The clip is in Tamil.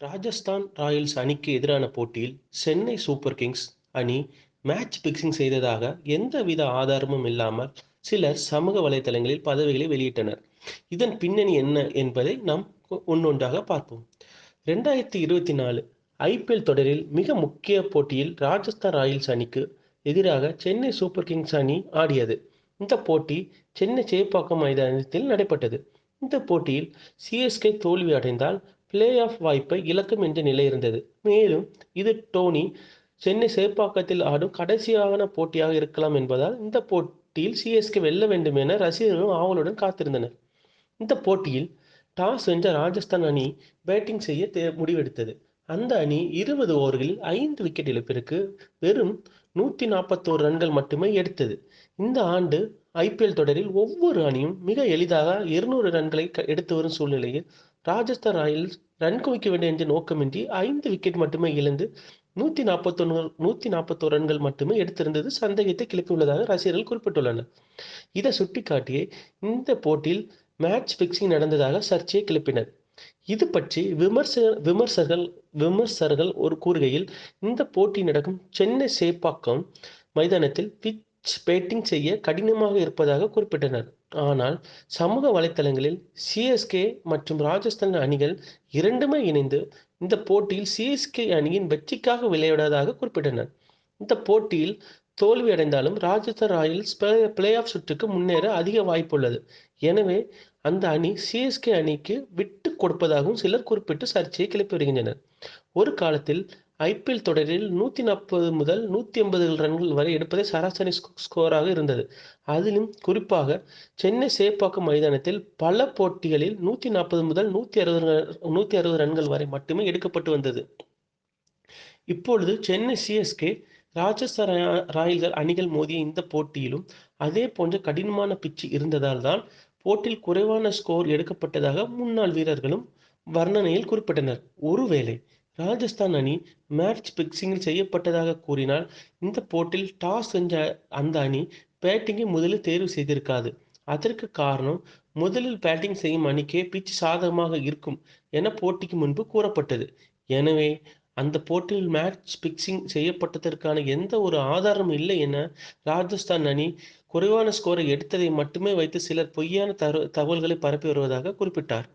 ராஜஸ்தான் ராயல்ஸ் அணிக்கு எதிரான போட்டியில் சென்னை சூப்பர் கிங்ஸ் அணி மேட்ச் பிக்சிங் செய்ததாக எந்தவித ஆதாரமும் இல்லாமல் சிலர் சமூக வலைதளங்களில் பதவிகளை வெளியிட்டனர். இதன் பின்னணி என்ன என்பதை நாம் ஒன்னொன்றாக பார்ப்போம். ரெண்டாயிரத்தி இருபத்தி நாலு ஐபிஎல் தொடரில் மிக முக்கிய போட்டியில் ராஜஸ்தான் ராயல்ஸ் அணிக்கு எதிராக சென்னை சூப்பர் கிங்ஸ் அணி ஆடியது. இந்த போட்டி சென்னை சேப்பாக்கம் மைதானத்தில் நடைபெற்றது. இந்த போட்டியில் சிஎஸ்கே தோல்வி அடைந்தால் பிளே ஆஃப் வாய்ப்பை இழக்கும் என்ற நிலை இருந்தது. மேலும் இது டோனி சென்னை சேப்பாக்கத்தில் ஆடும் கடைசியான போட்டியாக இருக்கலாம் என்பதால் இந்த போட்டியில் சிஎஸ்கே வெல்ல வேண்டும் என ரசிகர்களும் ஆவலுடன் காத்திருந்தனர். இந்த போட்டியில் டாஸ் வென்ற ராஜஸ்தான் அணி பேட்டிங் செய்ய முடிவெடுத்தது. அந்த அணி இருபது ஓவர்களில் ஐந்து விக்கெட் இழப்பிற்கு வெறும் நூற்றி நாற்பத்தோரு ரன்கள் மட்டுமே எடுத்தது. இந்த ஆண்டு ஐபிஎல் தொடரில் ஒவ்வொரு அணியும் மிக எளிதாக இருநூறு ரன்களை எடுத்து வரும் சூழ்நிலையில் ராஜஸ்தான் ராயல்ஸ் ரன் குவிக்க வேண்டும் என்ற நோக்கமின்றி ஐந்து விக்கெட் மட்டுமே இழந்து நூற்றி நாற்பத்தொன்னு நூற்றி நாற்பத்தோரு ரன்கள் மட்டுமே எடுத்திருந்தது. சந்தேகத்தை கிளப்பியுள்ளதாக ரசிகர்கள் குறிப்பிட்டுள்ளனர். இதை சுட்டிக்காட்டியே இந்த போட்டியில் மேட்ச் பிக்சிங் நடந்ததாக சர்ச்சையை கிளப்பினர். இது பற்றி விமர்ச விமர்சகர்கள் விமர்சகர்கள் ஒரு கூறுகையில் இந்த போட்டி நடக்கும் சென்னை சேப்பாக்கம் மைதானத்தில் பிச் பேட்டிங் செய்ய கடினமாக இருப்பதாக குறிப்பிட்டனர். ஆனால் சமூக வலைத்தளங்களில் சிஎஸ்கே மற்றும் ராஜஸ்தான் அணிகள் இரண்டுமே இணைந்து இந்த போட்டியில் சிஎஸ்கே அணியின் வெற்றிக்காக விளையாடாதாக குறிப்பிட்டனர். இந்த போட்டியில் தோல்வி அடைந்தாலும் ராஜஸ்தான் ராயல்ஸ் பிளே ஆஃப் சுற்றுக்கு முன்னேற அதிக வாய்ப்புள்ளது. எனவே அந்த அணி சிஎஸ்கே அணிக்கு விட்டு கொடுப்பதாகவும் சிலர் குறிப்பிட்டு சர்ச்சையை கிளப்பி வருகின்றனர். ஒரு காலத்தில் ஐபிஎல் தொடரில் நூற்றி நாற்பது முதல் நூற்றி ஐம்பது ரன்கள் வரை எடுப்பதே சராசரி ஸ்கோராக இருந்தது. அதிலும் குறிப்பாக சென்னை சேப்பாக்கம் மைதானத்தில் பல போட்டிகளில் நூற்றி நாற்பது முதல் நூற்றி அறுபது நூற்றி அறுபது ரன்கள் வரை மட்டுமே எடுக்கப்பட்டு வந்தது. இப்பொழுது சென்னை சிஎஸ்கே ராஜஸ்தான் ராயல்கள் அணிகள் மோதிய இந்த போட்டியிலும் அதே போன்ற கடினமான பிச்சு இருந்ததால் தான் போட்டியில் குறைவான ஸ்கோர் எடுக்கப்பட்டதாக முன்னாள் வீரர்களும் வர்ணனையில் குறிப்பிட்டனர். ஒருவேளை ராஜஸ்தான் அணி மேட்ச் பிக்சிங்கில் செய்யப்பட்டதாக கூறினால் இந்த போட்டியில் டாஸ் செஞ்ச அந்த அணி பேட்டிங்கை முதலில் தேர்வு செய்திருக்காது. அதற்கு காரணம் முதலில் பேட்டிங் செய்யும் அணிக்கே பிச் சாதகமாக இருக்கும் என போட்டிக்கு முன்பு கூறப்பட்டது. எனவே அந்த போட்டியில் மேட்ச் பிக்சிங் செய்யப்பட்டதற்கான எந்த ஒரு ஆதாரமும் இல்லை என ராஜஸ்தான் அணி குறைவான ஸ்கோரை எடுத்ததை மட்டுமே வைத்து சிலர் பொய்யான தகவல்களை பரப்பி வருவதாக குறிப்பிட்டார்.